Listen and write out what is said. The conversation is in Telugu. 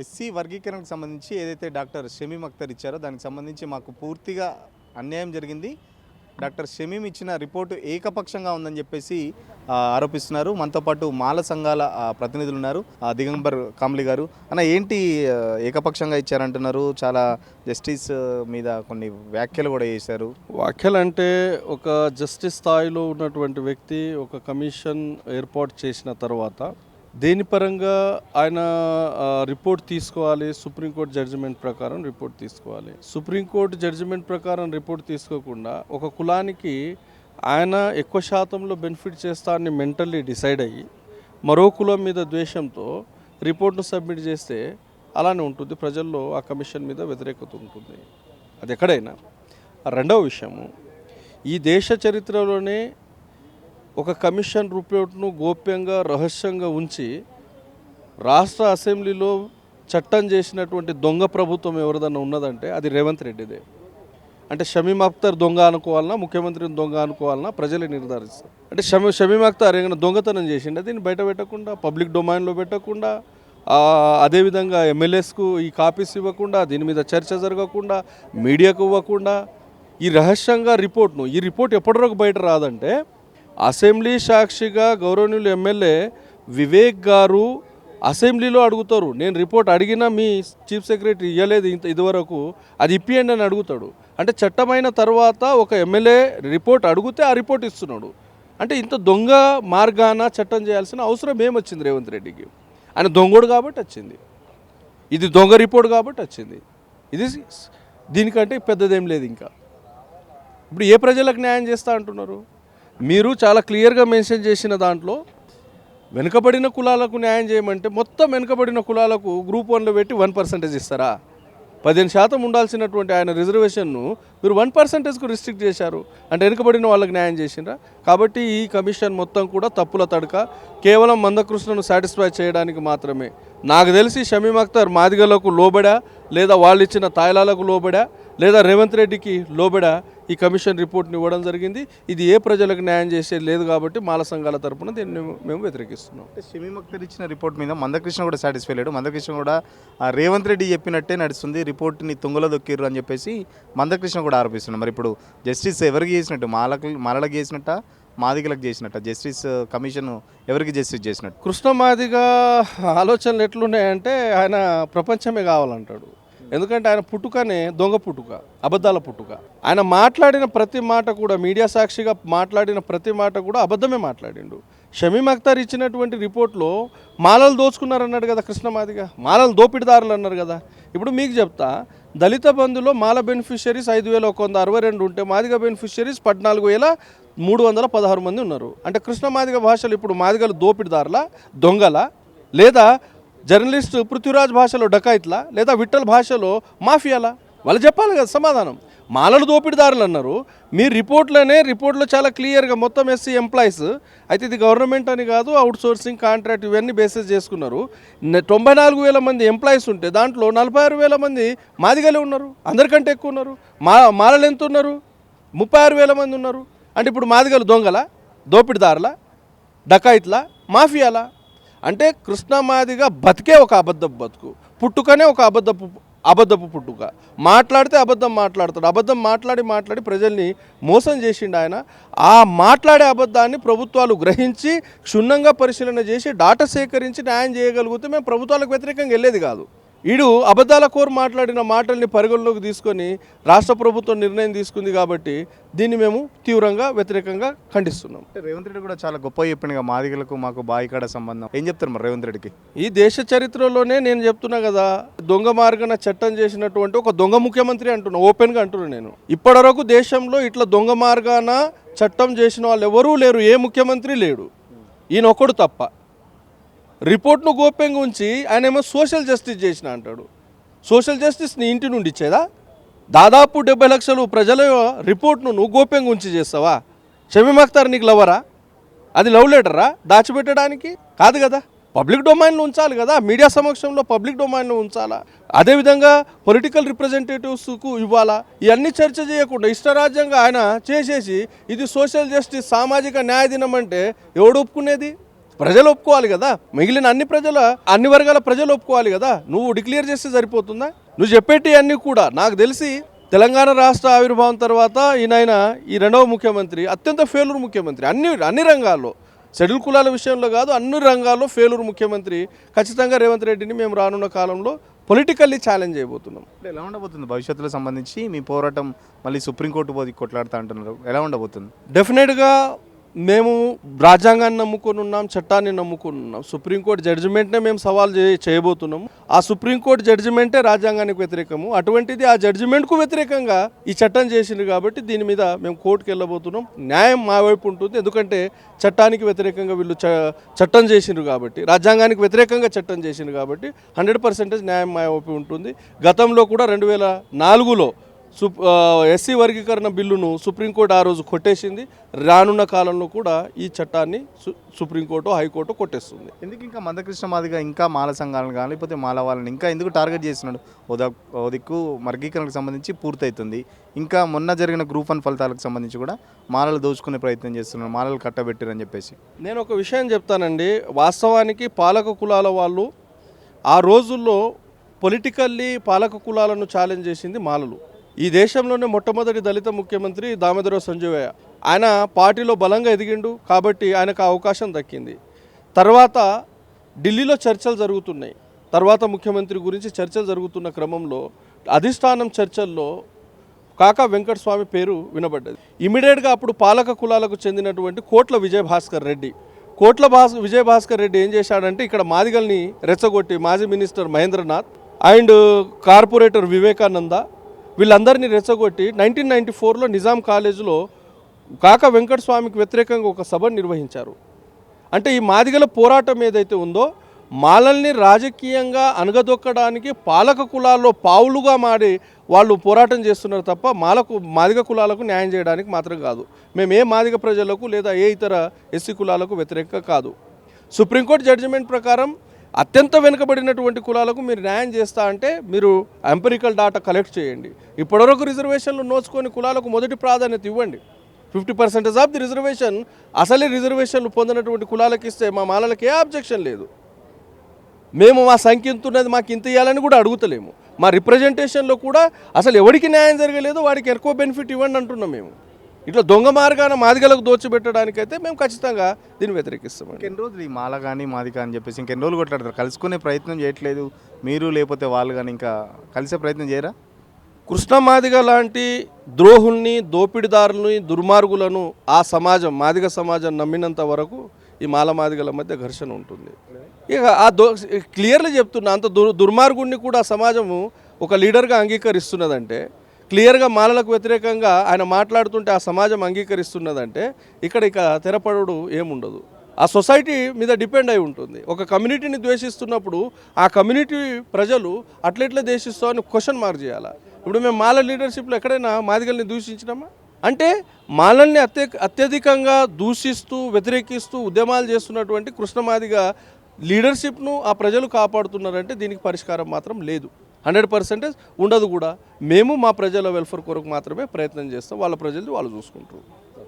ఎస్సీ వర్గీకరణకు సంబంధించి ఏదైతే డాక్టర్ షమీమ్ అఖ్తర్ ఇచ్చారో దానికి సంబంధించి మాకు పూర్తిగా అన్యాయం జరిగింది. డాక్టర్ షమీమ్ ఇచ్చిన రిపోర్టు ఏకపక్షంగా ఉందని చెప్పేసి ఆరోపిస్తున్నారు. మనతో పాటు మాల సంఘాల ప్రతినిధులు ఉన్నారు. ఆ, దిగంబర్ కామ్లీ గారు. అన్న ఏంటి ఏకపక్షంగా ఇచ్చారంటున్నారు? చాలా జస్టిస్ మీద కొన్ని వ్యాఖ్యలు కూడా చేశారు. వ్యాఖ్యలు అంటే ఒక జస్టిస్ స్థాయిలో ఉన్నటువంటి వ్యక్తి ఒక కమిషన్ ఏర్పాటు చేసిన తర్వాత దేని పరంగా ఆయన రిపోర్ట్ తీసుకోవాలి? సుప్రీంకోర్టు జడ్జిమెంట్ ప్రకారం రిపోర్ట్ తీసుకోవాలి. సుప్రీంకోర్టు జడ్జిమెంట్ ప్రకారం రిపోర్ట్ తీసుకోకుండా ఒక కులానికి ఆయన ఎక్కువ శాతంలో బెనిఫిట్ చేస్తా అని మెంటల్లీ డిసైడ్ అయ్యి మరో కులం మీద ద్వేషంతో రిపోర్ట్ను సబ్మిట్ చేస్తే అలానే ఉంటుంది. ప్రజల్లో ఆ కమిషన్ మీద వ్యతిరేకత ఉంటుంది. అది ఎక్కడైనా. రెండవ విషయము ఈ దేశ చరిత్రలోనే ఒక కమిషన్ రిపోర్ట్ను గోప్యంగా రహస్యంగా ఉంచి రాష్ట్ర అసెంబ్లీలో చట్టం చేసినటువంటి దొంగ ప్రభుత్వం ఎవరిదన్నా ఉన్నదంటే అది రేవంత్ రెడ్డిదే. అంటే షమీమ్ అఖ్తర్ దొంగ అనుకోవాలన్నా ముఖ్యమంత్రిని దొంగ అనుకోవాలన్నా ప్రజలే నిర్ధారిస్తారు. అంటే షమీ షమీమ్ అఖ్తర్ ఏమైనా దొంగతనం చేసిండే? దీన్ని బయట పెట్టకుండా పబ్లిక్ డొమైన్లో పెట్టకుండా అదేవిధంగా ఎమ్మెల్యేస్కు ఈ కాపీస్ ఇవ్వకుండా దీని మీద చర్చ జరగకుండా మీడియాకు ఇవ్వకుండా ఈ రహస్యంగా రిపోర్ట్ను ఈ రిపోర్ట్ ఎప్పటివరకు బయట రాదంటే అసెంబ్లీ సాక్షిగా గౌరవనీయులు ఎమ్మెల్యే వివేక్ గారు అసెంబ్లీలో అడుగుతారు. నేను రిపోర్ట్ అడిగినా మీ చీఫ్ సెక్రటరీ ఇవ్వలేదు ఇంత ఇదివరకు. అది ఇప్పియండి అని అడుగుతాడు. అంటే చట్టమైన తర్వాత ఒక ఎమ్మెల్యే రిపోర్ట్ అడిగితే ఆ రిపోర్ట్ ఇస్తున్నాడు. అంటే ఇంత దొంగ మార్గాన చట్టం చేయాల్సిన అవసరం ఏమొచ్చింది రేవంత్ రెడ్డికి? ఆయన దొంగోడు కాబట్టి వచ్చింది. ఇది దొంగ రిపోర్ట్ కాబట్టి వచ్చింది. ఇది దీనికంటే పెద్దదేం లేదు ఇంకా. ఇప్పుడు ఏ ప్రజలకు న్యాయం చేస్తా అంటున్నారు? మీరు చాలా క్లియర్గా మెన్షన్ చేసిన దాంట్లో వెనుకబడిన కులాలకు న్యాయం చేయమంటే మొత్తం వెనుకబడిన కులాలకు గ్రూప్ వన్లో పెట్టి వన్ పర్సెంటేజ్ ఇస్తారా? పదిహేను శాతం ఉండాల్సినటువంటి ఆయన రిజర్వేషన్ను మీరు వన్ పర్సెంటేజ్కు రిస్ట్రిక్ట్ చేశారు. అంటే వెనుకబడిన వాళ్ళకి న్యాయం చేసిండ్రా? కాబట్టి ఈ కమిషన్ మొత్తం కూడా తప్పుల తడక కేవలం మందకృష్ణను సాటిస్ఫై చేయడానికి మాత్రమే. నాకు తెలిసి షమీమ్ అఖ్తర్ మాదిగలకు లోబడా లేదా వాళ్ళు ఇచ్చిన తాయిలాలకు లోబడా లేదా రేవంత్ రెడ్డికి లోబడా ఈ కమిషన్ రిపోర్ట్ని ఇవ్వడం జరిగింది. ఇది ఏ ప్రజలకు న్యాయం చేసేది లేదు కాబట్టి మాల సంఘాల తరపున దీన్ని మేము- వ్యతిరేకిస్తున్నాం. అంటే షమీమ్ అఖ్తర్ ఇచ్చిన రిపోర్ట్ మీద మందకృష్ణ కూడా సాటిస్ఫై లేడు. మందకృష్ణ కూడా రేవంత్ రెడ్డి చెప్పినట్టే నడుస్తుంది రిపోర్ట్ని తుంగలో దొక్కిర్రు అని చెప్పేసి మందకృష్ణ కూడా ఆరోపిస్తున్నాడు. మరి ఇప్పుడు జస్టిస్ ఎవరికి చేసినట్టు? మాలకు మాలలకు చేసినట్ట? మాదిగలకు చేసినట్ట? జస్టిస్ కమిషన్ ఎవరికి జస్టిస్ చేసినట్టు? కృష్ణమాదిగా ఆలోచనలు ఎట్లున్నాయంటే ఆయన ప్రపంచమే కావాలంటాడు. ఎందుకంటే ఆయన పుట్టుకనే దొంగ పుట్టుక అబద్ధాల పుట్టుక. ఆయన మాట్లాడిన ప్రతి మాట కూడా మీడియా సాక్షిగా మాట్లాడిన ప్రతి మాట కూడా అబద్ధమే మాట్లాడిండు. షమీమ్ అఖ్తార్ ఇచ్చినటువంటి రిపోర్ట్లో మాలలు దోచుకున్నారన్నాడు కదా కృష్ణమాదిగా మాలలు దోపిడిదారులు అన్నారు కదా. ఇప్పుడు మీకు చెప్తా దళిత బంధులో మాల బెనిఫిషరీస్ ఐదు వేల ఒక వంద అరవై రెండు ఉంటే మాదిగ బెనిఫిషరీస్ పద్నాలుగు వేల మూడు వందల పదహారు మంది ఉన్నారు. అంటే కృష్ణ మాదిగ భాషలు ఇప్పుడు మాదిగలు దోపిడిదారుల దొంగల లేదా జర్నలిస్ట్ పృథ్వీరాజ్ భాషలో డకాయిత్లా లేదా విఠల్ భాషలో మాఫియాలా? వాళ్ళు చెప్పాలి కదా సమాధానం. మాలలు దోపిడిదారులు అన్నారు. మీ రిపోర్ట్లోనే రిపోర్ట్లో చాలా క్లియర్గా మొత్తం ఎస్సీ ఎంప్లాయీస్. అయితే ఇది గవర్నమెంట్ అని కాదు అవుట్ సోర్సింగ్ కాంట్రాక్ట్ ఇవన్నీ బేసెస్ చేసుకున్నారు. తొంభై నాలుగు వేల మంది ఎంప్లాయీస్ ఉంటే దాంట్లో నలభై ఆరు వేల మంది మాదిగలే ఉన్నారు. అందరికంటే ఎక్కువ ఉన్నారు. మా మాలలు ఎంత ఉన్నారు? ముప్పై ఆరు వేల మంది ఉన్నారు. అంటే ఇప్పుడు మాదిగలు దొంగల? దోపిడిదారుల? డకాయిత్ల? మాఫియాలా? అంటే కృష్ణమాదిగా బతికే ఒక అబద్ధపు బతుకు పుట్టుకనే ఒక అబద్ధపు అబద్ధపు పుట్టుక. మాట్లాడితే అబద్ధం మాట్లాడతాడు. అబద్ధం మాట్లాడి మాట్లాడి ప్రజల్ని మోసం చేసిండు ఆయన. ఆ మాట్లాడే అబద్ధాన్ని ప్రభుత్వాలు గ్రహించి క్షుణ్ణంగా పరిశీలన చేసి డాటా సేకరించి న్యాయం చేయగలిగితే మేము ప్రభుత్వాలకు వ్యతిరేకంగా వెళ్ళేది కాదు. ఈడు అబద్ధాల కోరు మాట్లాడిన మాటల్ని పరిగణలోకి తీసుకొని రాష్ట్ర ప్రభుత్వం నిర్ణయం తీసుకుంది కాబట్టి దీన్ని మేము తీవ్రంగా వ్యతిరేకంగా ఖండిస్తున్నాం. రేవంత్ రెడ్డి కూడా చాలా గొప్ప చెప్పిండు మాదిగలకు మాకు బాయికాడ సంబంధం. ఏం చెప్తారు మరి రేవంత్ రెడ్డికి? ఈ దేశ చరిత్రలోనే నేను చెప్తున్నా కదా దొంగ మార్గన చట్టం చేసినటువంటి ఒక దొంగ ముఖ్యమంత్రి అంటున్నా ఓపెన్గా అంటున్నా నేను. ఇప్పటివరకు దేశంలో ఇట్లా దొంగ మార్గాన చట్టం చేసిన వాళ్ళు ఎవరూ లేరు ఏ ముఖ్యమంత్రి లేడు. ఈయన ఒక్కడు తప్ప. రిపోర్ట్ను గోప్యంగా ఉంచి ఆయన ఏమో సోషల్ జస్టిస్ చేసిన అంటాడు. సోషల్ జస్టిస్ నీ ఇంటి నుండి ఇచ్చేదా? దాదాపు డెబ్బై లక్షలు ప్రజల రిపోర్ట్ను నువ్వు గోప్యంగా ఉంచి చేస్తావా? షమీమ్ అఖ్తార్ నీకు లవరా? అది లవ్ లెటరా? దాచిపెట్టడానికి? కాదు కదా. పబ్లిక్ డొమైన్లో ఉంచాలి కదా. మీడియా సమక్షంలో పబ్లిక్ డొమైన్లో ఉంచాలా? అదేవిధంగా పొలిటికల్ రిప్రజెంటేటివ్స్కు ఇవ్వాలా? ఇవన్నీ చర్చ చేయకుండా ఇష్టరాజ్యంగా ఆయన చేసేసి ఇది సోషల్ జస్టిస్ సామాజిక న్యాయ దినం అంటే ఎవడు ఒప్పుకునేది? ప్రజలు ఒప్పుకోవాలి కదా? మిగిలిన అన్ని ప్రజల అన్ని వర్గాల ప్రజలు ఒప్పుకోవాలి కదా? నువ్వు డిక్లేర్ చేస్తే సరిపోతుందా? నువ్వు చెప్పేటి అన్నీ కూడా. నాకు తెలిసి తెలంగాణ రాష్ట్ర ఆవిర్భావం తర్వాత ఈయన ఈ రెండవ ముఖ్యమంత్రి అత్యంత ఫెయిలూర్ ముఖ్యమంత్రి అన్ని అన్ని రంగాల్లో షెడ్యూల్ కులాల విషయంలో కాదు అన్ని రంగాల్లో ఫెయిలూర్ ముఖ్యమంత్రి ఖచ్చితంగా రేవంత్ రెడ్డిని మేము రానున్న కాలంలో పొలిటికల్లీ ఛాలెంజ్ చేయబోతున్నాం. అంటే ఎలా ఉండబోతుంది? భవిష్యత్తులో సంబంధించి మీ పోరాటం మళ్ళీ సుప్రీంకోర్టు పోయి కొట్లాడుతా అంటున్నారు. ఎలా ఉండబోతుంది? డెఫినెట్గా మేము రాజ్యాంగాన్ని నమ్ముకొని ఉన్నాం చట్టాన్ని నమ్ముకొని ఉన్నాం. సుప్రీంకోర్టు జడ్జిమెంట్నే మేము సవాల్ చే చేయబోతున్నాము. ఆ సుప్రీంకోర్టు జడ్జిమెంటే రాజ్యాంగానికి వ్యతిరేకము. అటువంటిది ఆ జడ్జిమెంట్కు వ్యతిరేకంగా ఈ చట్టం చేసింది కాబట్టి దీని మీద మేము కోర్టుకు వెళ్ళబోతున్నాం. న్యాయం మా వైపు ఉంటుంది. ఎందుకంటే చట్టానికి వ్యతిరేకంగా వీళ్ళు చట్టం చేసిండ్రు కాబట్టి రాజ్యాంగానికి వ్యతిరేకంగా చట్టం చేసిండ్రు కాబట్టి హండ్రెడ్ పర్సెంటేజ్ న్యాయం మా వైపు ఉంటుంది. గతంలో కూడా రెండు వేల నాలుగులో ఎస్సీ వర్గీకరణ బిల్లును సుప్రీంకోర్టు ఆ రోజు కొట్టేసింది. రానున్న కాలంలో కూడా ఈ చట్టాన్ని సు సుప్రీంకోర్టు హైకోర్టు కొట్టేస్తుంది. ఎందుకు ఇంకా మందకృష్ణ మాదిగా ఇంకా మాల సంఘాలను కానీ లేకపోతే మాల వాళ్ళని ఇంకా ఎందుకు టార్గెట్ చేస్తున్నాడు? ఓ దిక్కు వర్గీకరణకు సంబంధించి పూర్తవుతుంది ఇంకా మొన్న జరిగిన గ్రూప్ వన్ ఫలితాలకు సంబంధించి కూడా మాలలు దోచుకునే ప్రయత్నం చేస్తున్నాడు మాలలు కట్టబెట్టిరని చెప్పేసి. నేను ఒక విషయం చెప్తానండి. వాస్తవానికి పాలక కులాల వాళ్ళు ఆ రోజుల్లో పొలిటికల్లీ పాలక కులాలను ఛాలెంజ్ చేసింది మాలలు. ఈ దేశంలోనే మొట్టమొదటి దళిత ముఖ్యమంత్రి దామోదర సంజీవయ్య. ఆయన పార్టీలో బలంగా ఎదిగిండు కాబట్టి ఆయనకు అవకాశం దక్కింది. తర్వాత ఢిల్లీలో చర్చలు జరుగుతున్నాయి. తర్వాత ముఖ్యమంత్రి గురించి చర్చలు జరుగుతున్న క్రమంలో అధిష్టానం చర్చల్లో కాకా వెంకటస్వామి పేరు వినబడ్డది. ఇమీడియట్గా అప్పుడు పాలక కులాలకు చెందినటువంటి కోట్ల విజయభాస్కర్ రెడ్డి. కోట్ల భాస్ విజయభాస్కర్ రెడ్డి ఏం చేశాడంటే ఇక్కడ మాదిగల్ని రెచ్చగొట్టి మాజీ minister Mahendranath and corporator Vivekananda వీళ్ళందరినీ రెచ్చగొట్టి నైన్టీన్ నైన్టీ ఫోర్లో నిజాం కాలేజీలో కాకా వెంకటస్వామికి వ్యతిరేకంగా ఒక సభ నిర్వహించారు. అంటే ఈ మాదిగల పోరాటం ఏదైతే ఉందో మాలల్ని రాజకీయంగా అనగదొక్కడానికి పాలక కులాల్లో పావులుగా మారి వాళ్ళు పోరాటం చేస్తున్నారు తప్ప మాలకు మాదిగ కులాలకు న్యాయం చేయడానికి మాత్రం కాదు. మేము ఏ మాదిగ ప్రజలకు లేదా ఏ ఇతర ఎస్సీ కులాలకు వ్యతిరేకంగా కాదు. సుప్రీంకోర్టు జడ్జిమెంట్ ప్రకారం అత్యంత వెనుకబడినటువంటి కులాలకు మీరు న్యాయం చేస్తా అంటే మీరు ఎంపరికల్ డాటా కలెక్ట్ చేయండి. ఇప్పటివరకు రిజర్వేషన్లు నోచుకొని కులాలకు మొదటి ప్రాధాన్యత ఇవ్వండి. Fifty percentage of the reservation అసలే రిజర్వేషన్లు పొందినటువంటి కులాలకు ఇస్తే మా మాలలకు ఏ అబ్జెక్షన్ లేదు. మేము మా సంఖ్య ఇంత ఉన్నది మాకు ఇంత ఇవ్వాలని కూడా అడుగుతలేము. మా రిప్రజెంటేషన్లో కూడా అసలు ఎవరికి న్యాయం జరగలేదు వాడికి ఎక్కువ బెనిఫిట్ ఇవ్వండి అంటున్నాం మేము. ఇట్లా దొంగ మార్గాన మాదిగలకు దోచిపెట్టడానికైతే మేము ఖచ్చితంగా దీన్ని వ్యతిరేకిస్తామండి. ఇంకెన్ని రోజులు ఈ మాల కానీ మాది కానీ చెప్పేసి ఇంకెన్ని రోజులు కొట్లాడతారు? కలుసుకునే ప్రయత్నం చేయట్లేదు. మీరు లేకపోతే వాళ్ళు కానీ ఇంకా కలిసే ప్రయత్నం చేయరా? కృష్ణ మాదిగ లాంటి ద్రోహుల్ని దోపిడిదారుల్ని దుర్మార్గులను ఆ సమాజం మాదిగ సమాజం నమ్మినంత వరకు ఈ మాల మాదిగల మధ్య ఘర్షణ ఉంటుంది. ఇక ఆ దో క్లియర్లీ చెప్తున్నా అంత దుర్ దుర్మార్గుడిని కూడా సమాజము ఒక లీడర్గా అంగీకరిస్తున్నదంటే క్లియర్గా మాలలకు వ్యతిరేకంగా ఆయన మాట్లాడుతుంటే ఆ సమాజం అంగీకరిస్తున్నదంటే ఇక్కడ ఇక తెరపడు ఏముండదు. ఆ సొసైటీ మీద డిపెండ్ అయి ఉంటుంది. ఒక కమ్యూనిటీని ద్వేషిస్తున్నప్పుడు ఆ కమ్యూనిటీ ప్రజలు అట్లెట్లా ద్వేషిస్తామని క్వశ్చన్ మార్క్ చేయాలా. ఇప్పుడు మేము మాల లీడర్షిప్లో ఎక్కడైనా మాదిగల్ని దూషించినామా? అంటే మాలల్ని అత్య అత్యధికంగా దూషిస్తూ వ్యతిరేకిస్తూ ఉద్యమాలు చేస్తున్నటువంటి కృష్ణమాదిగ లీడర్షిప్ను ఆ ప్రజలు కాపాడుతున్నారంటే దీనికి పరిష్కారం మాత్రం లేదు. హండ్రెడ్ పర్సెంటేజ్ ఉండదు కూడా. మేము మా ప్రజల వెల్ఫేర్ కొరకు మాత్రమే ప్రయత్నం చేస్తాం. వాళ్ళ ప్రజలు వాళ్ళు చూసుకుంటారు.